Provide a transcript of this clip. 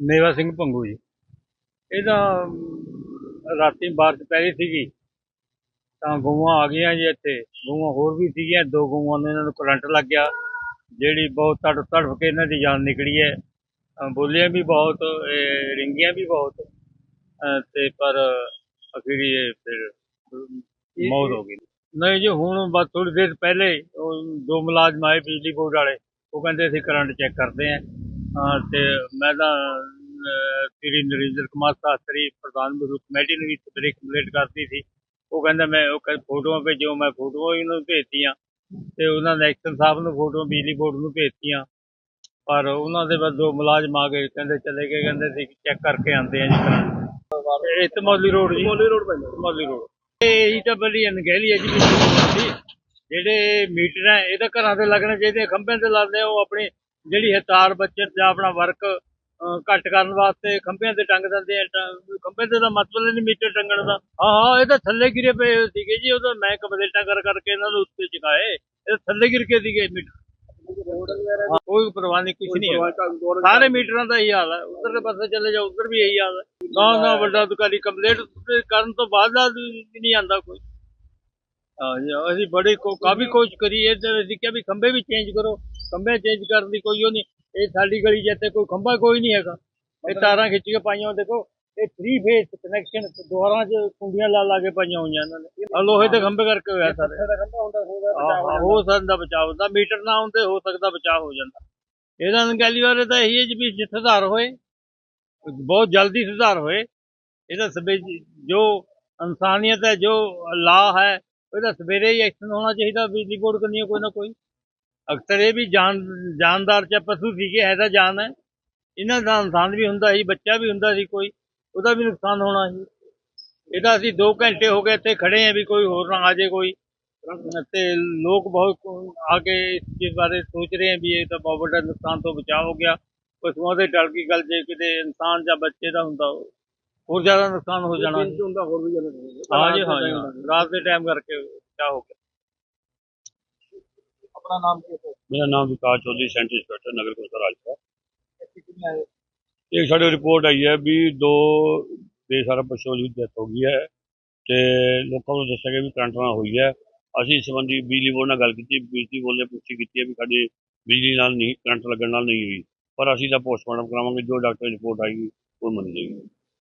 ਮੇਵਾ ਸਿੰਘ ਭੰਗੂ ਜੀ। ਇਹਦਾ ਰਾਤੀ ਬਾਰਿਸ਼ ਪੈ ਰਹੀ ਸੀਗੀ। ਤਾਂ ਗਊਆਂ ਆ ਗਈਆਂ ਜੀ ਇੱਥੇ। ਗਊਆਂ ਹੋਰ ਵੀ ਸੀਗੀਆਂ। ਦੋ ਗਊਆਂ ਨੂੰ ਇਹਨਾਂ ਨੂੰ ਕਰੰਟ ਲੱਗ ਗਿਆ। ਜਿਹੜੀ ਬਹੁਤ ਤੜਫ ਤੜਫ ਕੇ ਇਹਨਾਂ ਦੀ ਜਾਨ ਨਿਕਲੀ ਹੈ। ਬੋਲੀਆਂ ਵੀ ਬਹੁਤ ਰਿੰਗੀਆਂ ਵੀ ਬਹੁਤ। ਤੇ ਪਰ ਅਖੀਰ ਇਹ ਫਿਰ ਮੌਤ ਹੋ ਗਈ। ਨਹੀਂ ਜੀ, ਹੁਣ ਬਸ ਥੋੜੀ ਦੇਰ ਪਹਿਲੇ ਦੋ ਮੁਲਾਜ਼ਮ ਆਏ ਬਿਜਲੀ ਬੋਰਡ ਵਾਲੇ। ਉਹ ਕਹਿੰਦੇ ਅਸੀਂ ਕਰੰਟ ਚੈੱਕ ਕਰਦੇ ਆਂ ਹਾਂ। ਤੇ ਮੈਂ ਤਾਂ ਸ੍ਰੀ ਨਰਿੰਦਰ ਕੁਮਾਰ ਸ਼ਾਸਤਰੀ ਪ੍ਰਧਾਨ ਵਿਰੋਧ ਕਮੇਟੀ ਨੂੰ ਵੀ ਸਵੇਰੇ ਕੰਪਲੀਟ ਕਰਤੀ ਸੀ। ਉਹ ਕਹਿੰਦਾ ਮੈਂ ਉਹ ਕਹਿੰਦਾ ਫੋਟੋਆਂ ਭੇਜੋ ਮੈਂ ਫੋਟੋਆਂ ਵੀ ਉਹਨੂੰ ਭੇਜਤੀਆਂ। ਤੇ ਉਹਨਾਂ ਨੇ ਐਕਸ਼ਨ ਸਾਹਿਬ ਨੂੰ ਫੋਟੋ ਬਿਜਲੀ ਬੋਰਡ ਨੂੰ ਭੇਜਤੀਆਂ। ਪਰ ਉਹਨਾਂ ਦੇ ਬਸ ਦੋ ਮੁਲਾਜ਼ਮ ਆ ਗਏ ਕਹਿੰਦੇ ਚਲੇ ਗਏ ਕਹਿੰਦੇ ਸੀ ਚੈੱਕ ਕਰਕੇ ਆਉਂਦੇ ਆ ਜੀ ਕਰੰਟ ਇਹ ਤਮੌਲੀ ਰੋਡ ਜੀ। ਮੋਲੀ ਰੋਡ ਪੈਂਦਾ। ਤਮੌਲੀ ਰੋਡ। ਇਹੀ ਤਾਂ ਬੜੀ ਅਣਗਹਿਲੀ ਹੈ ਜੀ ਜਿਹੜੇ ਮੀਟਰ ਹੈ ਇਹ ਤਾਂ ਘਰਾਂ ਤੇ ਲੱਗਣੇ ਚਾਹੀਦੇ ਖੰਭਿਆਂ ਤੇ ਲਾਉਂਦੇ ਆ, ਉਹ ਆਪਣੀ ਜਿਹੜੀ ਹੈ ਤਾਰ ਬੱਚਤ ਜਾਂ ਆਪਣਾ ਵਰਕ ਘੱਟ ਕਰਨ ਵਾਸਤੇ ਖੰਭਿਆਂ ਤੇ ਟੰਗ ਦਿੰਦੇ ਆ ਖੰਭੇ ਤੇ ਤਾਂ ਮਤਲਬ ਨਹੀਂ ਮੀਟਰ ਟੰਗਣ ਦਾ। ਹਾਂ ਹਾਂ, ਇਹ ਤਾਂ ਥੱਲੇ ਗਿਰੇ ਪਏ ਹੋਏ ਸੀਗੇ ਜੀ, ਉਹ ਤਾਂ ਮੈਂ ਕੰਪਲੇਂਟਾਂ ਕਰ, ਕਰਕੇ ਇਹਨਾਂ ਨੂੰ ਉੱਤੇ ਚੁਕਾਏ। ਇਹ ਥੱਲੇ ਗਿਰ ਕੇ ਸੀਗੇ ਮੀਟਰ। ਕੋਈ ਪਰਵਾਹ ਨਹੀਂ ਕੁਝ ਨਹੀਂ ਸਾਰੇ ਮੀਟਰਾਂ ਦਾ ਇਹੀ ਹਾਲ ਹੈ। ਉਧਰਲੇ ਪਾਸੇ ਚਲੇ ਜਾਓ, ਉਧਰ ਵੀ ਇਹੀ ਹਾਲ ਹੈ। ਨਾ ਨਾ, ਵੱਡਾ ਅਧਿਕਾਰੀ ਕੰਪਲੇਂਟ ਕਰਨ ਤੋਂ ਬਾਅਦ ਦਾ ਵੀ ਨਹੀਂ ਆਂਦਾ ਕੋਈ। ਅਸੀਂ ਬੜੀ ਕਾਫੀ ਕੋਸ਼ਿਸ਼ ਕਰੀ ਤੇ ਅਸੀਂ ਕਿਹਾ ਵੀ ਖੰਭੇ ਵੀ ਚੇਂਜ ਕਰੋ। ਖੰਭੇ ਚੇਂਜ ਕਰਨ ਦੀ ਕੋਈ ਉਹ ਨਹੀਂ। ਇਹ ਸਾਡੀ ਗਲੀ ਜਿੱਥੇ ਕੋਈ ਖੰਭਾ ਕੋਈ ਨਹੀਂ ਹੈਗਾ। ਇਹ ਤਾਰਾਂ ਖਿੱਚ ਕੇ ਪਾਈਆਂ ਦੇਖੋ ਇਹ 3 ਫੇਸ ਕਨੈਕਸ਼ਨ ਦੁਆਰਾਂ 'ਚ ਕੁੰਡੀਆਂ ਲਾ ਲਾ ਕੇ ਪਾਈਆਂ ਹੋਈਆਂ ਇਹਨਾਂ ਨੇ। ਆਹ ਲੋਹੇ ਦੇ ਖੰਭੇ ਕਰਕੇ ਹੋਇਆ ਸਾਰੇ। ਹਾਂ, ਸਕਦਾ ਬਚਾਅ ਹੁੰਦਾ ਮੀਟਰ ਨਾ ਹੁੰਦੇ ਹੋ ਸਕਦਾ ਬਚਾਅ ਹੋ ਜਾਂਦਾ। ਇਹਦਾ ਅਣਗਹਿਲੀ ਬਾਰੇ ਤਾਂ ਇਹੀ ਹੈ ਜੀ ਵੀ ਸੁਧਾਰ ਹੋਏ ਬਹੁਤ ਜਲਦੀ ਸੁਧਾਰ ਹੋਏ ਇਹਦਾ ਸਵੇ ਜੋ ਇਨਸਾਨੀਅਤ ਹੈ ਜੋ ਲਾ ਹੈ ਉਹਦਾ ਸਵੇਰੇ ਹੀ ਐਕਸ਼ਨ ਹੋਣਾ ਚਾਹੀਦਾ ਬਿਜਲੀ ਬੋਰਡ ਕਰਨੀ ਕੋਈ ਨਾ ਕੋਈ। ਅਕਸਰ ਇਹ ਵੀ ਜਾਨ ਜਾਨਦਾਰ ਚ ਪਸ਼ੂ ਸੀਗੇ ਹੈ ਤਾਂ ਜਾਨ ਹੈ। ਇਹਨਾਂ ਦਾ ਇਨਸਾਨ ਵੀ ਹੁੰਦਾ ਸੀ ਬੱਚਾ ਵੀ ਹੁੰਦਾ ਸੀ ਕੋਈ ਉਹਦਾ ਵੀ ਨੁਕਸਾਨ ਹੋਣਾ ਸੀ। ਇਹਦਾ ਅਸੀਂ 2 ਘੰਟੇ ਹੋ ਗਏ ਇੱਥੇ ਖੜੇ ਆ ਵੀ ਕੋਈ ਹੋਰ ਨਾ ਆ ਜਾਏ ਕੋਈ। ਤੇ ਲੋਕ ਬਹੁਤ ਆ ਕੇ ਇਸ ਚੀਜ਼ ਬਾਰੇ ਸੋਚ ਰਹੇ ਆ ਵੀ ਇਹ ਤਾਂ ਬਹੁਤ ਵੱਡਾ ਨੁਕਸਾਨ ਤੋਂ ਬਚਾਅ ਹੋ ਗਿਆ। ਪਸ਼ੂਆਂ ਦੇ ਡਰ ਕੀ ਗੱਲ ਜੇ ਕਿਤੇ ਇਨਸਾਨ ਜਾਂ ਬੱਚੇ ਦਾ ਹੁੰਦਾ ਹੋਰ ਜ਼ਿਆਦਾ ਨੁਕਸਾਨ ਹੋ ਜਾਣਾ ਸੀ। ਹੁੰਦਾ ਹੋਰ ਵੀ ਜਾਣਾ ਹਾਂ ਜੀ ਹਾਂ ਜੀ ਹਾਂ। ਰਾਤ ਦੇ ਟਾਈਮ ਕਰਕੇ ਕਿਆ ਹੋ ਗਿਆ। ਆਪਣਾ ਨਾਮ ਕੀ ਹੈ ਮੇਰਾ ਨਾਮ ਵਿਕਾਸ ਚੌਧਰੀ ਸੈਂਟਰ ਇੰਸਪੈਕਟਰ ਨਗਰ ਕੌਂਸਲ ਰਾਜਪੁਰਾ ਇੱਥੇ ਕਿੰਨੇ ਆਏ ਇੱਕ ਸਾਡੇ ਰਿਪੋਰਟ ਆਈ ਹੈ ਵੀ ਦੋ ਬੇਸਹਾਰਾ ਪਸ਼ੂਆਂ ਦੀ ਡੈਥ ਹੋ ਗਈ ਹੈ ਤੇ ਲੋਕਾਂ ਨੂੰ ਦੱਸਿਆ ਗਿਆ ਵੀ ਕਰੰਟ ਨਾਲ ਹੋਈ ਹੈ। ਅਸੀਂ ਇਸ ਸੰਬੰਧੀ ਬਿਜਲੀ ਬੋਰਡ ਨਾਲ ਗੱਲ ਕੀਤੀ ਬਿਜਲੀ ਬੋਰਡ ਨੇ ਪੁਸ਼ਟੀ ਕੀਤੀ ਹੈ ਵੀ ਸਾਡੇ ਬਿਜਲੀ ਨਾਲ ਨਹੀਂ ਕਰੰਟ ਲੱਗਣ ਨਾਲ ਨਹੀਂ ਹੋਈ। ਪਰ ਅਸੀਂ ਤਾਂ ਪੋਸਟਮਾਰਟਮ ਕਰਾਵਾਂਗੇ ਜੋ ਡਾਕਟਰ ਰਿਪੋਰਟ ਆਏਗੀ ਉਹ ਮੰਨੀ ਜਾਏਗੀ।